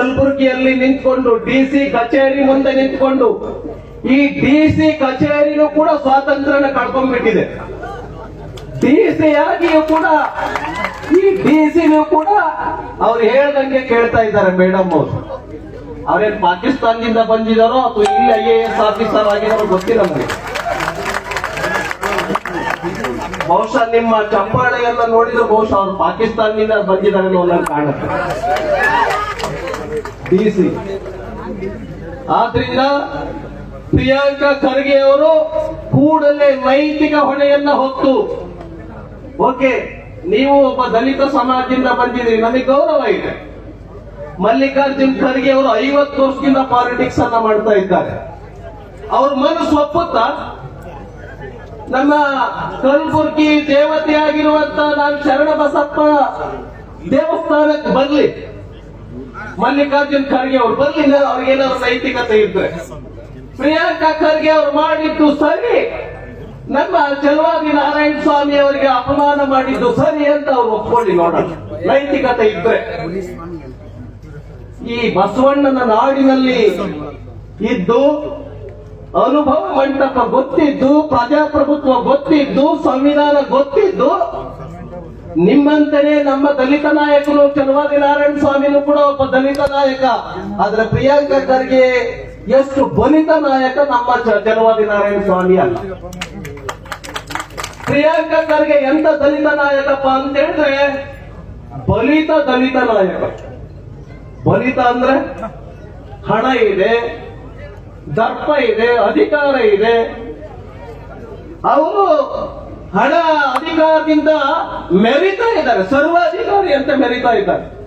ಕಲಬುರಗಿಯಲ್ಲಿ ನಿಂತ್ಕೊಂಡು D C ಕಚೇರಿ ಮುಂದೆ ನಿಂತ್ಕೊಂಡು, ಈ ಡಿ ಸಿ ಕಚೇರಿನೂ ಕೂಡ ಸ್ವಾತಂತ್ರ್ಯನ ಕಳ್ಕೊಂಡ್ಬಿಟ್ಟಿದೆ. ಡಿ ಸಿ ಆಗಿಯೂ ಕೂಡ, ಈ ಡಿ ಸಿನೂ ಕೂಡ ಅವ್ರು ಹೇಳ್ದಂಗೆ ಕೇಳ್ತಾ ಇದ್ದಾರೆ ಮೇಡಮ್ ಅವರು. ಅವ್ರೇನ್ ಪಾಕಿಸ್ತಾನದಿಂದ ಬಂದಿದಾರೋ ಅಥವಾ ಇಲ್ಲಿ ಐ ಎ ಎಸ್ ಆಫೀಸರ್ ಆಗಿದಾರೋ ಗೊತ್ತಿಲ್ಲ ನಮಗೆ. ಬಹುಶಃ ನಿಮ್ಮ ಚಂಪಾಳೆಯನ್ನ ನೋಡಿದ್ರೆ ಬಹುಶಃ ಅವ್ರು ಪಾಕಿಸ್ತಾನದಿಂದ ಬಂದಿದ್ದಾರೆ ಅನ್ನೋ ಕಾಣುತ್ತೆ ಡಿ ಸಿ ಆದ್ರಿಂದ ಪ್ರಿಯಾಂಕಾ ಖರ್ಗೆ ಅವರು ಕೂಡಲೇ ನೈತಿಕ ಹೊಣೆಯನ್ನ ಹೊತ್ತು. ಓಕೆ, ನೀವು ಒಬ್ಬ ದಲಿತ ಸಮಾಜದಿಂದ ಬಂದಿದ್ರಿ ನಮಗೆ ಗೌರವ ಇದೆ. ಮಲ್ಲಿಕಾರ್ಜುನ್ ಖರ್ಗೆ ಅವರು ಐವತ್ತು ವರ್ಷದಿಂದ ಪಾಲಿಟಿಕ್ಸ್ ಅನ್ನ ಮಾಡ್ತಾ ಇದ್ದಾರೆ. ಅವ್ರ ಮನಸ್ಸು ಒಪ್ಪುತ್ತಾ? ನಮ್ಮ ದೇವತೆ ಆಗಿರುವಂಥ ನಾನು ಶರಣ ಬಸಪ್ಪ ದೇವಸ್ಥಾನಕ್ಕೆ ಬರ್ಲಿ. ಮಲ್ಲಿಕಾರ್ಜುನ್ ಖರ್ಗೆ ಅವ್ರು ಬರ್ಲಿಲ್ಲ ಅವ್ರಿಗೇನಾದ್ರು ನೈತಿಕತೆ ಇದ್ರೆ. ಪ್ರಿಯಾಂಕಾ ಖರ್ಗೆ ಅವ್ರು ಮಾಡಿದ್ದು ಸರಿ. ನಮ್ಮ ಚಲವಾದಿ ನಾರಾಯಣ ಸ್ವಾಮಿ ಅವರಿಗೆ ಅಪಮಾನ ಮಾಡಿದ್ದು ಸರಿ ಅಂತ ಅವ್ರು ಒಪ್ಕೊಳ್ಳಿ ನೋಡೋಣ. ನೈತಿಕತೆ ಇದ್ರೆ. ಈ ಬಸವಣ್ಣನ ನಾಡಿನಲ್ಲಿ ಇದ್ದು ಅನುಭವ ಮಂಟಪ ಗೊತ್ತಿದ್ದು, ಪ್ರಜಾಪ್ರಭುತ್ವ ಗೊತ್ತಿದ್ದು, ಸಂವಿಧಾನ ಗೊತ್ತಿದ್ದು ನಿಮ್ಮಂತೆಯೇ ನಮ್ಮ ದಲಿತ ನಾಯಕರು ಚಲವಾದಿ ನಾರಾಯಣ ಸ್ವಾಮಿನೂ ಕೂಡ ಒಬ್ಬ ದಲಿತ ನಾಯಕ. ಆದ್ರೆ ಪ್ರಿಯಾಂಕಾ ಖರ್ಗೆ ಎಷ್ಟು ಬಲಿತ ನಾಯಕ ನಮ್ಮ ಚಲವಾದಿ ನಾರಾಯಣ ಸ್ವಾಮಿ ಅಲ್ಲ. ಪ್ರಿಯಾಂಕಾ ಖರ್ಗೆ ಎಂತ ದಲಿತ ನಾಯಕಪ್ಪ ಅಂತ ಹೇಳಿದ್ರೆ ಬಲಿತ ದಲಿತ ನಾಯಕ. ಬಲಿತ ಅಂದ್ರೆ ಹಣ ಇದೆ, ದರ್ಪ ಇದೆ, ಅಧಿಕಾರ ಇದೆ. ಅವರು ಹಣ ಅಧಿಕಾರದಿಂದ ಮೆರಿತಾ ಇದ್ದಾರೆ. ಸರ್ವಾಧಿಕಾರಿ ಅಂತ ಮೆರಿತಾ ಇದ್ದಾರೆ.